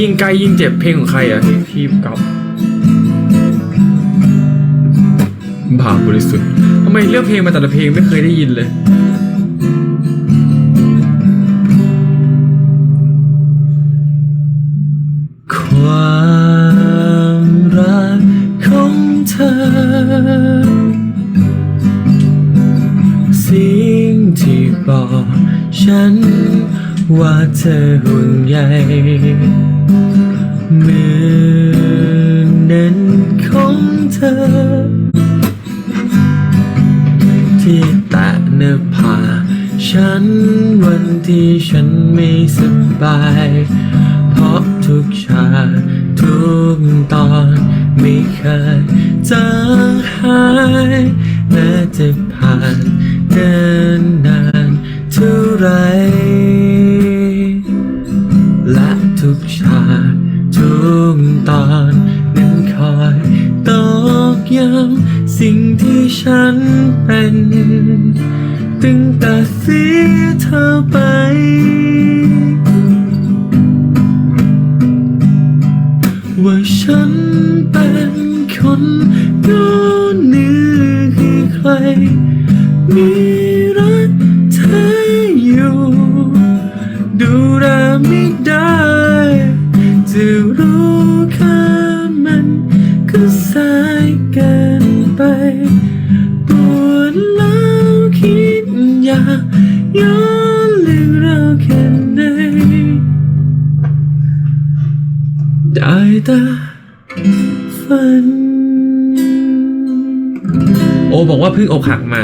ยิ่งใกล้ยิ่งเจ็บเพลงของใครอะพี่พี่ก๊อฟบาปบริสุทธิ์ทำไมเลือกเพลงมาแต่ละเพลงไม่เคยได้ยินเลย ความรักของเธอ สิ่งที่บอกฉัน ว่าเธอห่วงใยมือนั้นของเธอ ที่แตะเนื้อผาฉันวันที่ฉันไม่สบาย เพราะทุกฉาทุกตอนไม่เคยจางหายแม้จะผ่านเดินนานเท่าไร ทุกฉากทุกตอนนั้นคอยตอกย้ำสิ่งที่ฉันเป็นตั้งแต่เสียเธอไป ว่าฉันเป็นคนโดนเนื้อให้ใครมี ย้อนเรื่องเราวแค่ไหนได้แต่ฝัน โอบอกว่าเพิ่งอกหักมา